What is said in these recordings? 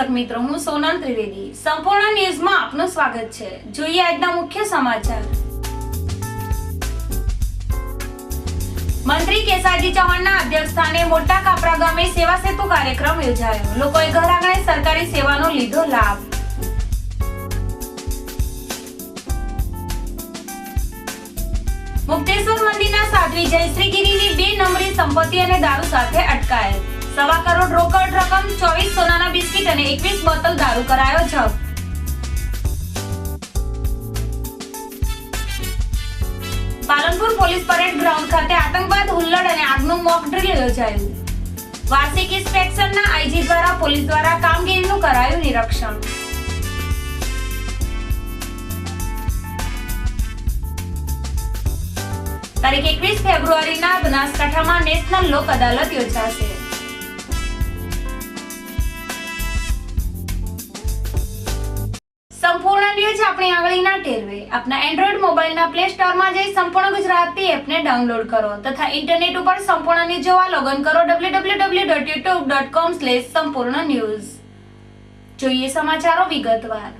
દર્શક મિત્રો, હું સોનલ ત્રિવેદી. સંપૂર્ણ ન્યૂઝમાં આપનું સ્વાગત છે. જોઈએ આજના મુખ્ય સમાચાર. મંત્રી કેસાજી ચૌહાણના અધ્યક્ષસ્થાને મોટા કાપરા ગામે સેવા સેતુ કાર્યક્રમ યોજાયો. લોકોએ ઘર આંગણે સરકારી સેવાનો લીધો લાભ. મુક્તેશ્વર મંદિરના સાધ્વી જયશ્રીગીરીની બે નંબરી સંપત્તિ અને દારૂ સાથે અટકાયત. સવા કરોડ રોકડ રકમ, ચોવીસ સોનાના બિસ્કિટ અને એકવીસ બોટલ દારૂ કરાયો જપ્ત પાલનપુર પોલીસ પરેડ ગ્રાઉન્ડ ખાતે આતંકવાદ, હુલ્લડ અને આગનું મોક ડ્રિલ યોજાયું. વાર્ષિક ઇન્સ્પેક્શનના આઈજી દ્વારા પોલીસ દ્વારા કામગીરીનું કરાયું નિરીક્ષણ. તારીખ એકવીસ ફેબ્રુઆરીના બનાસકાંઠામાં નેશનલ લોક અદાલત યોજાશે. ટેરવે આપના એન્ડ્રોઈડ મોબાઈલના પ્લે સ્ટોરમાં જઈ સંપૂર્ણ ગુજરાતી એપને ડાઉનલોડ કરો તથા ઇન્ટરનેટ ઉપર સંપૂર્ણ ન્યૂઝ જોવા લોગન કરો સંપૂર્ણ ન્યૂઝ. જોઈએ સમાચારો વિગતવાર.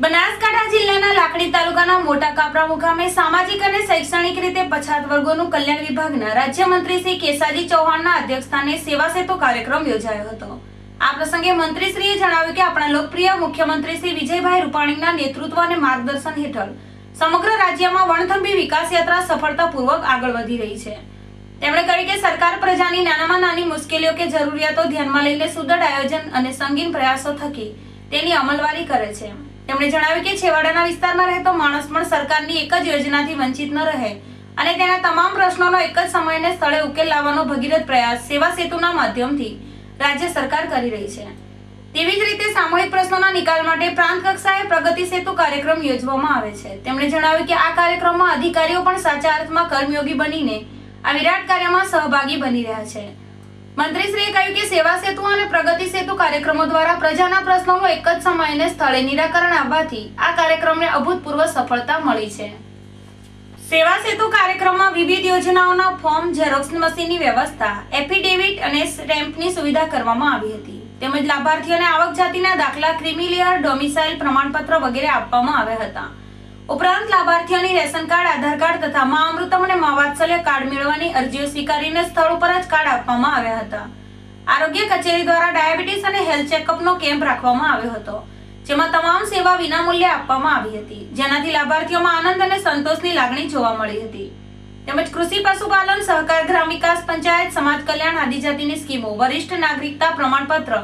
બનાસકાંઠા જિલ્લાના લાકડી તાલુકાના મોટા કાપરા મુકામે સામાજિક અને શૈક્ષણિક રીતે પછાત વર્ગોનું કલ્યાણ વિભાગના રાજ્યમંત્રી શ્રી કેસાજી ચૌહાણના અધ્યક્ષસ્થાને સેવા સેતુ કાર્યક્રમ યોજાયો હતો. આ પ્રસંગે મંત્રીશ્રીએ જણાવ્યું કે આપણા લોકપ્રિય મુખ્યમંત્રી શ્રી વિજયભાઈ રૂપાણીના નેતૃત્વ અને માર્ગદર્શન હેઠળ સમગ્ર રાજ્યમાં વણથંભી વિકાસ યાત્રા સફળતાપૂર્વક આગળ વધી રહી છે. તેમણે કહ્યું કે સરકાર પ્રજાની નાનામાં નાની મુશ્કેલીઓ કે જરૂરિયાતો ધ્યાનમાં લઈને સુદૃઢ આયોજન અને સંગીન પ્રયાસો થકી તેની અમલવારી કરે છે. તેમણે જણાવ્યું કે છેવાડાના વિસ્તારમાં રહેતો માણસ પણ સરકારની એક જ યોજનાથી વંચિત ન રહે અને તેના તમામ પ્રશ્નોનો એક જ સમયને સ્થળે ઉકેલ લાવવાનો ભગીરથ પ્રયાસ સેવા સેતુના માધ્યમથી રાજ્ય સરકાર કરી રહી છે. તેવી જ રીતે સામૂહિક પ્રશ્નોના નિકાલ માટે પ્રાંત કક્ષાએ પ્રગતિ સેતુ કાર્યક્રમ યોજવામાં આવે છે. તેમણે જણાવ્યું કે આ કાર્યક્રમમાં અધિકારીઓ પણ સાચા અર્થમાં કર્મયોગી બનીને આ વિરાટ કાર્યમાં સહભાગી બની રહ્યા છે. મંત્રીશ્રીએ કહ્યું કે સેવા સેતુ અને પ્રગતિ સેતુ કાર્યક્રમો દ્વારા પ્રજાના પ્રશ્નોનું એક જ સમયને સ્થળે નિરાકરણ આવવાથી આ કાર્યક્રમને અભૂતપૂર્વ સફળતા મળી છે. સેવા સેતુ કાર્યક્રમમાં વિવિધ યોજનાઓના ફોર્મ, ઝેરોક્સ મશીનની વ્યવસ્થા, એફિડેવિટ અને સ્ટેમ્પની સુવિધા કરવામાં આવી હતી. તેમજ લાભાર્થીઓને આવક જાતિના દાખલા ક્રિમિલિયર ડોમિસાઇલ પ્રમાણપત્ર વગેરે આપવામાં આવ્યા હતા. ઉપરાંત લાભાર્થીઓની રેશન કાર્ડ, આધાર કાર્ડ તથા મા અમૃતમ અને મા વાત્સલ્ય કાર્ડ મેળવવાની અરજીઓ સ્વીકારીને સ્થળ ઉપર જ કાર્ડ આપવામાં આવ્યા હતા. આરોગ્ય કચેરી દ્વારા ડાયાબિટીસ અને હેલ્થ ચેકઅપનો કેમ્પ રાખવામાં આવ્યો હતો. જેમાં તમામ સેવા વિનામૂલ્યે આપવામાં આવી હતી. જેનાથી લાભાર્થીઓમાં આનંદ અને સંતોષની લાગણી જોવા મળી હતી. તેમજ કૃષિ પશુપાલન સહકાર ગ્રામ વિકાસ પંચાયત સમાજ કલ્યાણ આદિજાતિની સ્કીમો, વરિષ્ઠ નાગરિકતા પ્રમાણપત્ર,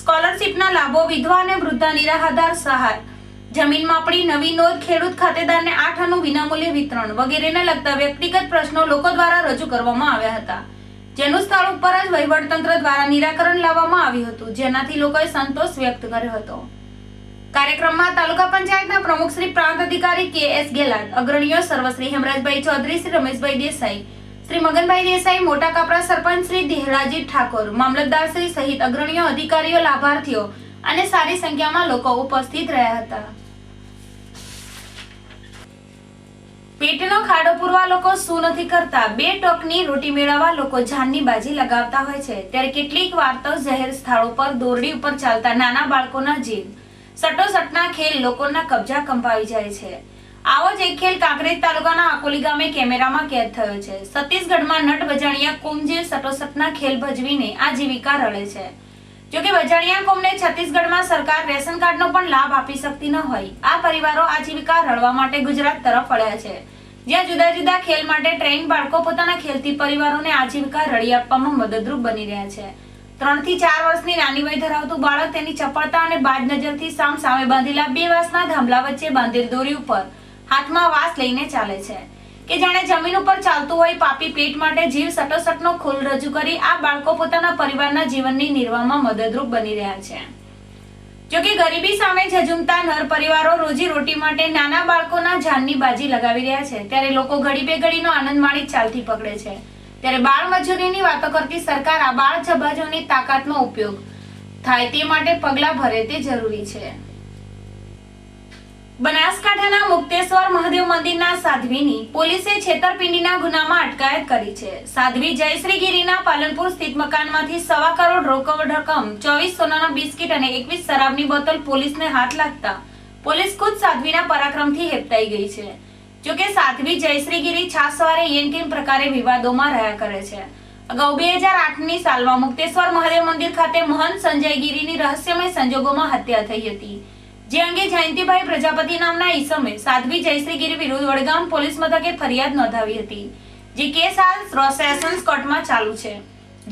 સ્કોલરશીપના લાભો, વિધવા અને વૃદ્ધા નિરાધાર સહાય, જમીન માપણી, નવી નોંધ, ખેડૂત ખાતેદારને આઠ અનુ વિનામૂલ્ય વિતરણ વગેરેને લગતા વ્યક્તિગત પ્રશ્નો લોકો દ્વારા રજૂ કરવામાં આવ્યા હતા. જેનું સ્થળ ઉપર જ વહીવટતંત્ર દ્વારા નિરાકરણ લાવવામાં આવ્યું હતું, જેનાથી લોકોએ સંતોષ વ્યક્ત કર્યો હતો. કાર્યક્રમમાં તાલુકા પંચાયતના પ્રમુખ શ્રી પ્રાંત અધિકારી કે એસ ગેલાત અગ્રણીઓ સર્વશ્રી હેમરાજભાઈ ચૌધરી, શ્રી રમેશભાઈ દેસાઈ, શ્રી મગનભાઈ દેસાઈ, મોટા કાપરા સરપંચ શ્રી દેહરાજી ઠાકોર, મામલતદાર શ્રી સહિત અગ્રણીઓ, અધિકારીઓ, લાભાર્થીઓ અને સારી સંખ્યામાં લોકો ઉપસ્થિત રહ્યા હતા. પેટનો ખાડો પૂરવા લોકો શું નથી કરતા. બે ટોકની રોટી મેળવવા લોકો જાનની બાજી લગાવતા હોય છે. ત્યારે કેટલીક વાર તો જાહેર સ્થળો પર દોરડી ઉપર ચાલતા નાના બાળકોના જીવ. સટોસટના ખેલ લોકોના કબજા કંપાવી જાય છે. આવો જ એક ખેલ કાંકરેજ તાલુકાના આકોલી ગામે કેમેરામાં કેદ થયો છે. છત્તીસગઢમાં નટ બજાણિયા કોમ જે સટોસટના ખેલ ભજવીને આજીવિકા રળે છે. જોકે બજાણિયા કોમને છત્તીસગઢમાં સરકાર રેશન કાર્ડનો પણ લાભ આપી શકતી ન હોય, આ પરિવારો આજીવિકા રળવા માટે ગુજરાત તરફ વળ્યા છે. જ્યાં જુદા જુદા ખેલ માટે ટ્રેન બાળકો પોતાના ખેલથી પરિવારોને આજીવિકા રળી આપવામાં મદદરૂપ બની રહ્યા છે. ત્રણથી ચાર વર્ષની નાની વય ધરાવતું બાળક તેની ચપળતા અને બાજ નજરથી સામ સામે બાંધેલા બે વાસના ધામલા વચ્ચે બાંધેલ દોરી ઉપર હાથમાં વાસ લઈને ચાલે છે. કે જાણે જમીન ઉપર ચાલતું હોય પાપી પેટ માટે જીવ સટોસટનો ખોલ રજૂ કરી આ બાળકો પોતાના પરિવારના જીવનની નિર્વાહમાં મદદરૂપ બની રહ્યા છે. જોકે ગરીબી સામે ઝઝુમતા નર પરિવારો રોજી રોટી માટે નાના બાળકોના જાનની બાજી લગાવી રહ્યા છે, ત્યારે લોકો ઘડી બે ઘડીનો આનંદ માણી ચાલતી પકડે છે. ત્યારે બાળ મજૂરીની વાતો કરતી સરકાર આ બાળ જબાજોની તાકાતનો ઉપયોગ થાય તે માટે પગલાં ભરે તે જરૂરી છે. બનાસકાંઠાના મુક્તેશ્વર મહાદેવ મંદિરના સાધ્વીની પોલીસે છેતરપિંડીના ગુનામાં અટકાયત કરી છે. સાધ્વી જયશ્રી ગીરીના પાલનપુર સ્થિત મકાનમાંથી સવા કરોડ રોકડ રકમ, ચોવીસ સોનાના બિસ્કિટ અને એકવીસ શરાબની બોતલ પોલીસને હાથ લાગતા પોલીસ ખુદ સાધ્વીના પરાક્રમથી હેપતાઈ ગઈ છે. જોકે સાધ્વી જયશ્રી ગીરી છાસવારે યેનકેન પ્રકારે વિવાદોમાં રહ્યા કરે છે. અગાઉ બે હજાર આઠની સાલમાં મુક્તેશ્વર મહાદેવ મંદિર ખાતે મહંત સંજય ગીરીની રહસ્યમય સંજોગોમાં હત્યા થઈ હતી. જે અંગે જયંતિભાઈ પ્રજાપતિ નામના ઈસમે સાધ્વી જયશ્રી ગીરી વિરુદ્ધ વડગામ પોલીસ મથકે ફરિયાદ નોંધાવી હતી, જે કેસ હાલ સેશન્સ કોર્ટમાં ચાલુ છે.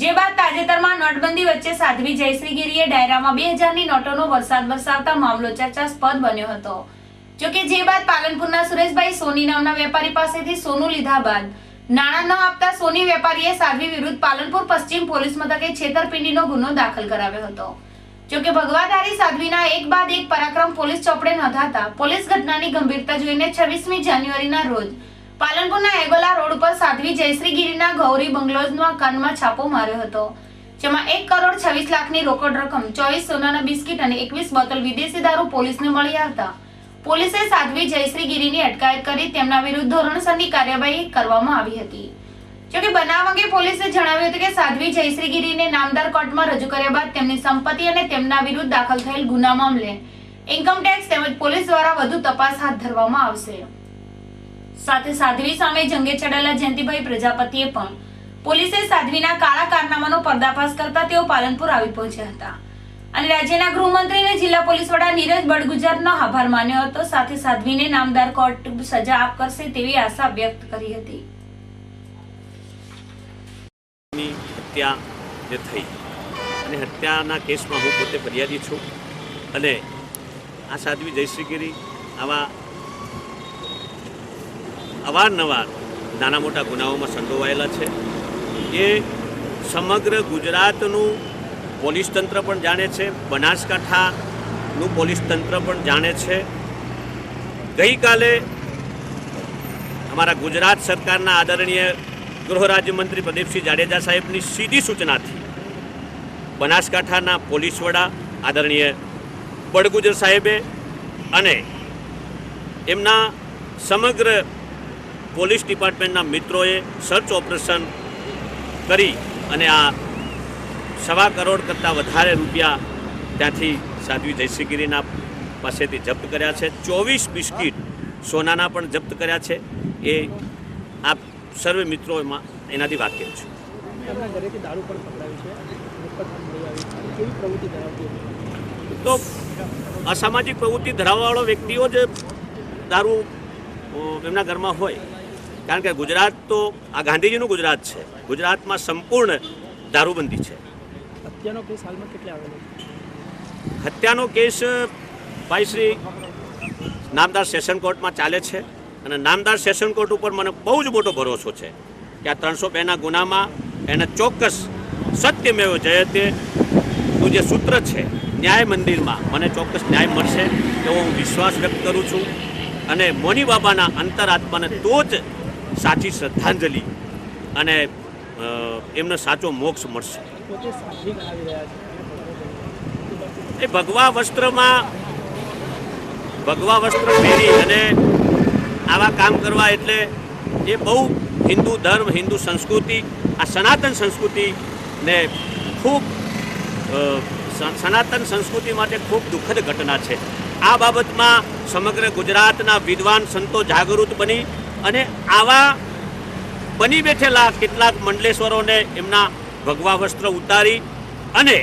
જે બાદ તાજેતરમાં નોટબંધી વચ્ચે સાધ્વી જયશ્રી ગીરીએ ડાયરામાં બે હજારની નોટોનો વરસાદ વરસાવતા મામલો ચર્ચાસ્પદ બન્યો હતો. જોકે જે બાદ પાલનપુરના સુરેશભાઈ સોની નામના વેપારી પાસેથી સોનું લીધા બાદ નાણાં ન આપતા સોની વેપારીએ સાધ્વી વિરુદ્ધ પાલનપુર પશ્ચિમ પોલીસ મથકે છેતરપિંડીનો ગુનો દાખલ કરાવ્યો હતો. જોકે ભગવાધારી સાધ્વીના એક બાદ એક પરાક્રમ પોલીસ ચોપડે નોંધાતા પોલીસ ઘટનાની ગંભીરતા જોઈને છવ્વીસમી જાન્યુઆરીના રોજ પાલનપુરના એગોલા રોડ પર સાધ્વી જયશ્રી ગીરીના ગૌરી બંગલોઝના કાનમાં છાપો માર્યો હતો, જેમાં એક કરોડ છવ્વીસ લાખની રોકડ રકમ, ચોવીસ સોનાના બિસ્કિટ અને એકવીસ બોટલ વિદેશી દારૂ પોલીસને મળી આવતા પોલીસે સાધ્વી જયશ્રી ગીરીની અટકાયત કરી તેમના વિરુદ્ધ ધોરણસરની કાર્યવાહી કરવામાં આવી હતી. જોકે બનાવ અંગે પોલીસે જણાવ્યું હતું કે સાધ્વી જયશ્રી ગીરીને નામદાર કોર્ટમાં રજૂ કર્યા બાદ તેમની સંપત્તિ અને તેમના વિરુદ્ધ દાખલ થયેલ ગુના મામલે ઇન્કમ ટેક્સ તેમજ પોલીસ દ્વારા વધુ તપાસ હાથ ધરવામાં આવશે. સાથે સાધ્વી સામે જંગે ચડાયેલા જયંતિભાઈ પ્રજાપતિએ પણ પોલીસે સાધ્વીના કાળા કારનામાનો પર્દાફાશ કરતા તેઓ પાલનપુર આવી પહોંચ્યા હતા. અને રાજ્યના ગૃહમંત્રી અને જિલ્લા પોલીસ વડા નીરજ બડગુજરનો આભાર માન્યો હતો. સાથે સાધ્વીને નામદાર કોર્ટ સજા આપ કરશે તેવી આશા વ્યક્ત કરી હતી. હત્યા થઈ અને હત્યાના કેસમાં હું પોતે ફરિયાદી છું અને આ સાધ્વી જયશ્રીગીરી આવા અવારનવાર નાના મોટા ગુનાઓમાં સંડોવાયેલા છે. એ સમગ્ર ગુજરાતનું પોલીસ તંત્ર પણ જાણે છે, બનાસકાંઠાનું પોલીસ તંત્ર પણ જાણે છે. ગઈકાલે અમારા ગુજરાત સરકારના આદરણીય ગૃહ રાજ્યમંત્રી પ્રદીપસિંહ જાડેજા સાહેબની સીધી સૂચનાથી બનાસકાંઠાના પોલીસ વડા આદરણીય બડગુજર સાહેબે અને એમના સમગ્ર પોલીસ ડિપાર્ટમેન્ટના મિત્રોએ સર્ચ ઓપરેશન કરી અને આ સવા કરોડ કરતાં વધારે રૂપિયા ત્યાંથી સાધ્વી જયશ્રીગીરીના પાસેથી જપ્ત કર્યા છે. ચોવીસ બિસ્કીટ સોનાના પણ જપ્ત કર્યા છે. એ આપ સર્વે મિત્રો એમાં એનાથી વાકેફ છે. તો અસામાજિક પ્રવૃત્તિ ધરાવવાવાળો વ્યક્તિઓ જ દારૂ એમના ઘરમાં હોય. કારણ કે ગુજરાત તો આ ગાંધીજીનું ગુજરાત છે. ગુજરાતમાં સંપૂર્ણ દારૂબંધી છે. હત્યાનો કેસ હાલમાં કેટલે આવેલો હત્યાનો કેસ ભાઈ શ્રી નામદાર સેશન કોર્ટમાં ચાલે છે અને નામદાર સેશન કોર્ટ ઉપર મને બહુ જ મોટો ભરોસો છે કે આ ત્રણસો બેના ગુનામાં એને ચોક્કસ સત્યમેવ જયતે નું જે સૂત્ર છે, ન્યાય મંદિરમાં મને ચોક્કસ ન્યાય મળશે એવો હું વિશ્વાસ વ્યક્ત કરું છું અને મોની બાબાના અંતરાત્માને તો જ સાચી શ્રદ્ધાંજલિ અને એમને સાચો મોક્ષ મળશે. એ ભગવા વસ્ત્રમાં, ભગવા વસ્ત્ર પહેરી અને આવા કામ કરવા એટલે એ બહુ હિન્દુ ધર્મ, હિન્દુ સંસ્કૃતિ, આ સનાતન સંસ્કૃતિને ખૂબ સનાતન સંસ્કૃતિ માટે ખૂબ દુઃખદ ઘટના છે. આ બાબતમાં સમગ્ર ગુજરાતના વિદ્વાન સંતો જાગૃત બની અને આવા બની બેઠેલા કેટલાક મંડલેશ્વરોને એમના ભગવા વસ્ત્ર ઉતારી અને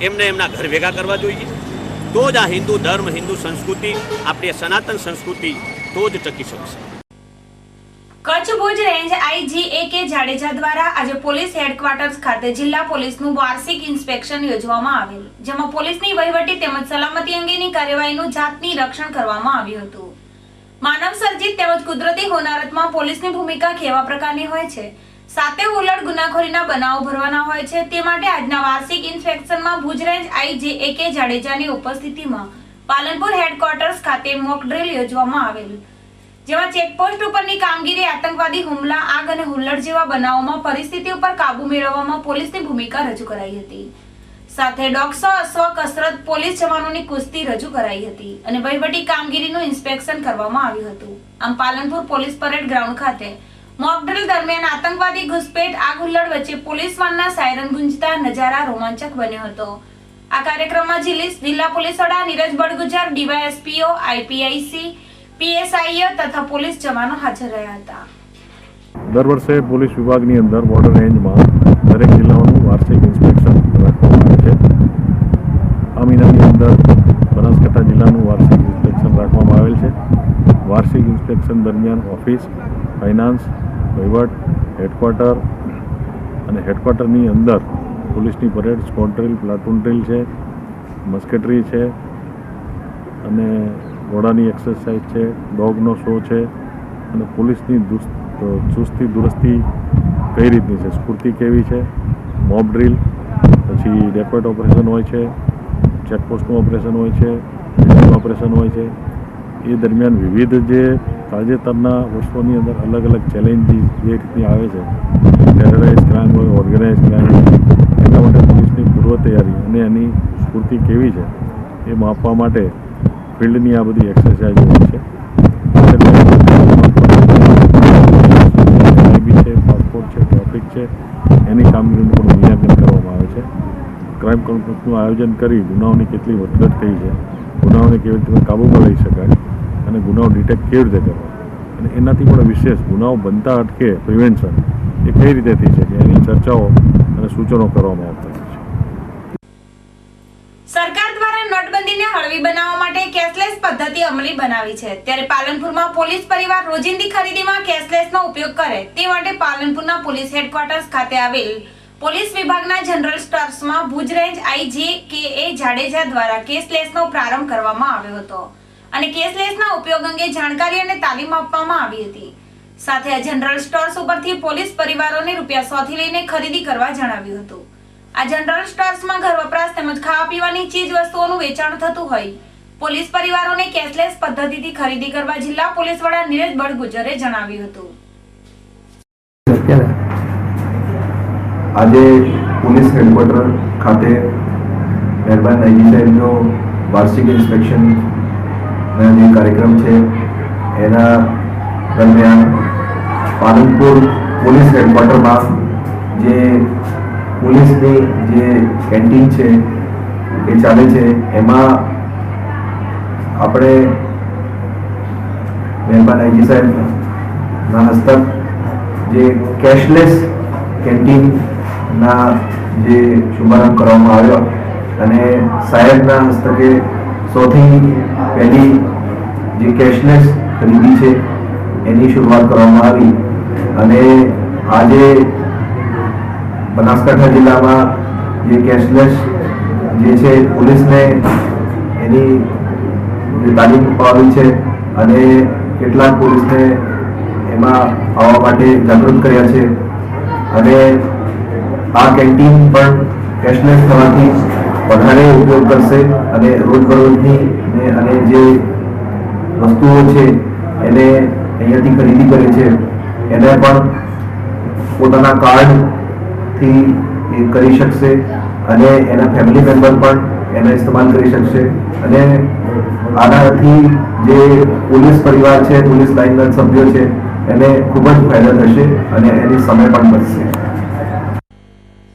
એમને એમના ઘર ભેગા કરવા જોઈએ. તો જ આ હિન્દુ ધર્મ, હિન્દુ સંસ્કૃતિ, આપણી સનાતન સંસ્કૃતિ તો જ ટકી શકશે. Kutch Bhuj range IG A K Jadeja દ્વારા આજે પોલીસ હેડક્વાર્ટર્સ ખાતે જિલ્લા પોલીસનું વાર્ષિક ઇન્સ્પેક્શન યોજવામાં આવેલ જેમાં પોલીસની વહીવટી તેમજ સલામતી અંગેની કાર્યવાહીનું જાતની રક્ષણ કરવામાં આવ્યું હતું. માનવ સર્જિત તેમજ કુદરતી હોનારતમાં પોલીસની ભૂમિકા કેવા પ્રકારની હોય છે? સાથે ઉલટ ગુનાખોરીના બનાવ ભરવાના હોય છે. તે માટે આજના વાર્ષિક ઇન્સ્પેક્શનમાં Bhuj range IG A K જાડેજાની ઉપસ્થિતિમાં પાલનપુર હેડક્વાર્ટર્સ ખાતે મોક ડ્રિલ યોજવામાં આવેલ. જેમાં ચેકપોસ્ટ ઉપરની કામગીરી, આતંકવાદી હુમલા, આગ અને હુલ્લડ જેવા બનાવોમાં પરિસ્થિતિ ઉપર કાબુ મેળવવામાં પોલીસની ભૂમિકા રજૂ કરાઈ હતી. સાથે ડોગસો અશ્વ કસરત પોલીસ જવાનોની કુસ્તી રજૂ કરાઈ હતી અને વહીવટી કામગીરીનું ઇન્સ્પેક્શન કરવામાં આવ્યું હતું. આમ પાલનપુર પોલીસ પરેડ ગ્રાઉન્ડ ખાતે મોક ડ્રિલ દરમિયાન આતંકવાદી ઘુસપેઠ આગ હુલ્લડ વચ્ચે પોલીસ વાનના સાયરન ગુંજતા નજારા રોમાંચક બન્યો હતો. આ કાર્યક્રમમાં જિલ્લા પોલીસ વડા નીરજ બડગુજર ડીવાયએસપીઓ, આઈપીઆઈસી, પીએસઆઈઓ તથા પોલીસ જવાનો હાજર રહ્યા હતા. દર વર્ષે પોલીસ વિભાગની અંદર બોર્ડર રેન્જમાં દરેક જિલ્લાઓનું વાર્ષિક ઇન્સ્પેક્શન રાખવામાં આવે છે. આ મહિનાની અંદર બનાસકાંઠા જિલ્લાનું વાર્ષિક ઇન્સ્પેક્શન રાખવામાં આવેલ છે. વાર્ષિક ઇન્સ્પેક્શન દરમિયાન ઓફિસ, ફાઇનાન્સ વહીવટ, હેડક્વાર્ટર અને હેડક્વાર્ટરની અંદર પોલીસની parade squad drill, platoon drill છે, મસ્કેટરી છે અને ઘોડાની એક્સરસાઇઝ છે, ડોગનો શો છે અને પોલીસની ચુસ્તી, દુરસ્તી કઈ રીતની છે, સ્ફૂર્તિ કેવી છે, મોબ ડ્રીલ, પછી ડેકોટ ઓપરેશન હોય છે, ચેકપોસ્ટનું ઓપરેશન હોય છે ઓપરેશન હોય છે, એ દરમિયાન વિવિધ જે તાજેતરના વર્ષોની અંદર અલગ અલગ ચેલેન્જીસ જે રીતની આવે છે ટેરરાઇઝ ક્રાઇમ હોય ઓર્ગેનાઇઝ ક્રાઇમ હોય, એના માટે પોલીસની પૂર્વ તૈયારી અને એની સ્ફૂર્તિ કેવી છે, એ માપવા માટે ફિલ્ડની આ બધી એક્સરસાઇઝ હોય છે. પાસપોર્ટ છે ટ્રાફિક છે એની કામગીરીનું પણ મૂલ્યાંકન કરવામાં આવે છે. ક્રાઇમ કોન્ફરન્સનું આયોજન કરી, ગુનાઓની કેટલી વધઘટ થઈ છે, ગુનાઓને કેવી રીતે કાબૂમાં લઈ શકાય અને ગુનાઓ ડિટેક્ટ કેવી રીતે કરવા? અને એનાથી પણ વિશેષ ગુનાઓ બનતા અટકે પ્રિવેન્શન એ કઈ રીતે થઈ શકે? એની ચર્ચાઓ અને સૂચનો કરવામાં આવતા છે. સરકાર દ્વારા નોટબંધીને હળવી બનાવવા માટે કેશલેસ પદ્ધતિ અમલી બનાવી છે. ત્યારે પાલનપુરમાં પોલીસ પરિવાર રોજિંદી ખરીદીમાં કેશલેસનો ઉપયોગ કરે તે માટે પાલનપુરના પોલીસ હેડક્વાર્ટર્સ ખાતે આવેલ પોલીસ વિભાગના general સ્ટાફમાં Bhuj range IG K A Jadeja દ્વારા કેશલેસનો પ્રારંભ કરવામાં આવ્યો હતો. અને કેશલેસના ઉપયોગ અંગે જાણકારી અને તાલીમ આપવામાં આવી હતી. સાથે આ જનરલ સ્ટોર્સ ઉપરથી પોલીસ પરિવારોને રૂપિયા સો થી લઈને ખરીદી કરવા જણાવ્યું હતું. આ જનરલ સ્ટોર્સમાં ઘર વપરાશ તેમજ ખાવા પીવાની ચીજ વસ્તુઓનું વેચાણ થતું હોય. પોલીસ પરિવારોને કેશલેસ પદ્ધતિથી ખરીદી કરવા જિલ્લા પોલીસ વડા નીરજ બળગુજરે જણાવ્યું હતું. આજે પોલીસ હેડક્વાર્ટર ખાતે મહેરબાન આઈજી સાહેબનો વાર્ષિક ઇન્સ્પેક્શનના જે કાર્યક્રમ છે. એના દરમિયાન પાલનપુર પોલીસ હેડક્વાર્ટરમાં જે પોલીસની જે કેન્ટીન છે, એ ચાલે છે. એમાં આપણે મહેરબાન આઈજી સાહેબના હસ્તક જે કેશલેસ કેન્ટીનના જે શુભારંભ કરવામાં આવ્યો અને સાહેબના હસ્તકે સૌથી પહેલી જે કેશલેસ ખરીદી છે, એની શરૂઆત કરવામાં આવી અને આજે બનાસકાંઠા જિલ્લામાં જે કેશલેસ જે છે, પોલીસને એની જે તાલીમ અપાવી છે અને કેટલાક પોલીસને એમાં આવવા માટે જાગૃત કર્યા છે. અને આ કેન્ટીન પણ કેશલેસ થવાથી વધારે ઉપયોગ કરશે અને રોજબરોજની અને જે વસ્તુઓ છે એને અહીંયાથી ખરીદી કરે છે, એને પણ પોતાના કાર્ડથી એ કરી શકશે અને એના ફેમિલી મેમ્બર પણ એનો ઇસ્તેમાલ કરી શકશે. અને આનાથી જે પોલીસ પરિવાર છે, પોલીસ લાઇનના સભ્યો છે, એને ખૂબ જ ફાયદા થશે અને એની સમય પણ બચશે.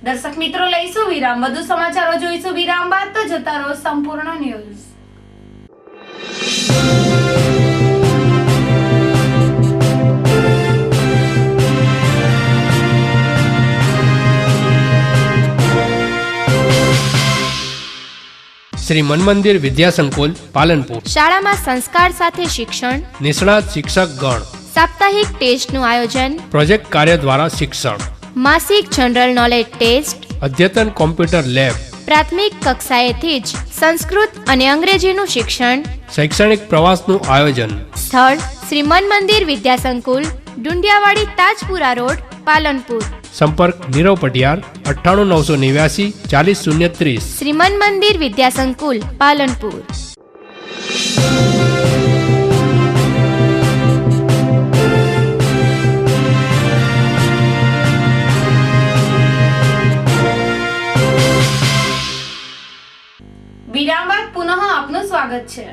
દર્શક મિત્રો લઈશું વિરામ. વધુ સમાચારો જોઈશું. વિરામ બાદ તો જતા રહો સંપૂર્ણ ન્યૂઝ. શ્રી મનમંદિર વિદ્યાસંકુલ પાલનપુર. શાળામાં સંસ્કાર સાથે શિક્ષણ. નિષ્ણાત શિક્ષક ગણ સાપ્તાહિક ટેસ્ટનું આયોજન. પ્રોજેક્ટ કાર્ય દ્વારા શિક્ષણ. માસિક જનરલ નોલેજ ટેસ્ટ અદ્યતન કોમ્પ્યુટર લેબ પ્રાથમિક કક્ષાએથી જ સંસ્કૃત અને અંગ્રેજીનું શિક્ષણ શૈક્ષણિક પ્રવાસનું આયોજન. સ્થળ શ્રી મન મંદિર વિદ્યાસંકુલ ડુંડિયાવાડી તાજપુરા રોડ પાલનપુર. સંપર્ક નીરવ પટિયાર અઠ્ઠાણું નવસો નેવ્યાસી ચાલીસ શૂન્ય ત્રીસ. શ્રીમન મંદિર વિદ્યાસંકુલ પાલનપુર. સ્વાગત છે.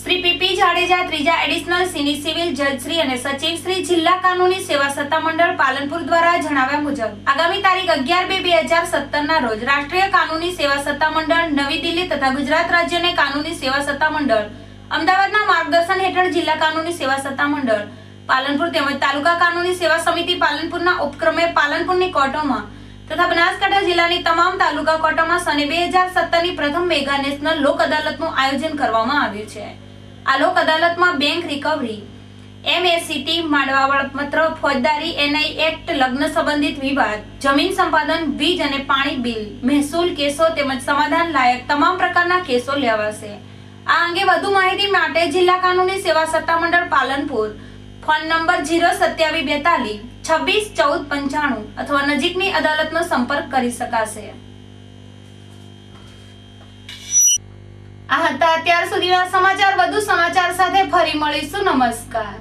શ્રી પીપી જાડેજા ત્રીજા એડિશનલ સિની સિવિલ જજ શ્રી અને સચિવ શ્રી જિલ્લા કાનૂની સેવા સત્તા મંડળ પાલનપુર દ્વારા જણાવ્યા મુજબ, આગામી તારીખ અગિયાર બે બે હજાર સત્તરના રોજ રાષ્ટ્રીય કાનૂની સેવા સત્તા મંડળ નવી દિલ્હી તથા ગુજરાત રાજ્યને કાનૂની સેવા સત્તા મંડળ, અમદાવાદના માર્ગદર્શન હેઠળ જિલ્લા કાનૂની સેવા સત્તા મંડળ, પાલનપુર તેમજ તાલુકા કાનૂની સેવા સમિતિ પાલનપુરના ઉપક્રમે પાલનપુરની કોર્ટોમાં તથા બનાસકાંઠા જિલ્લાની તમામ તાલુકા કોર્ટોમાં સને બે હજાર સત્તરની પ્રથમ મેગા નેશનલ લોક અદાલતનું આયોજન કરવામાં આવ્યું છે. આ લોક અદાલતમાં બેંક રિકવરી એમએસીટી માંડવા વળપત્ર ફોજદારી, એનઆઈ એક્ટ, લગ્ન સંબંધિત વિવાદ, જમીન સંપાદન, વીજ અને પાણી બિલ, મહેસૂલ કેસો તેમજ સમાધાન લાયક તમામ પ્રકારના કેસો લેવાશે. આ અંગે વધુ માહિતી માટે જિલ્લા કાનૂની સેવા સત્તામંડળ પાલનપુર. ફોન નંબર જીરો સત્યાવીસ બેતાલીસ છવ્વીસ, ચૌદ, પંચાણું અથવા નજીકની અદાલતનો સંપર્ક કરી શકાશે. આ હતા અત્યાર સુધીના સમાચાર. વધુ સમાચાર સાથે ફરી મળીશું. નમસ્કાર.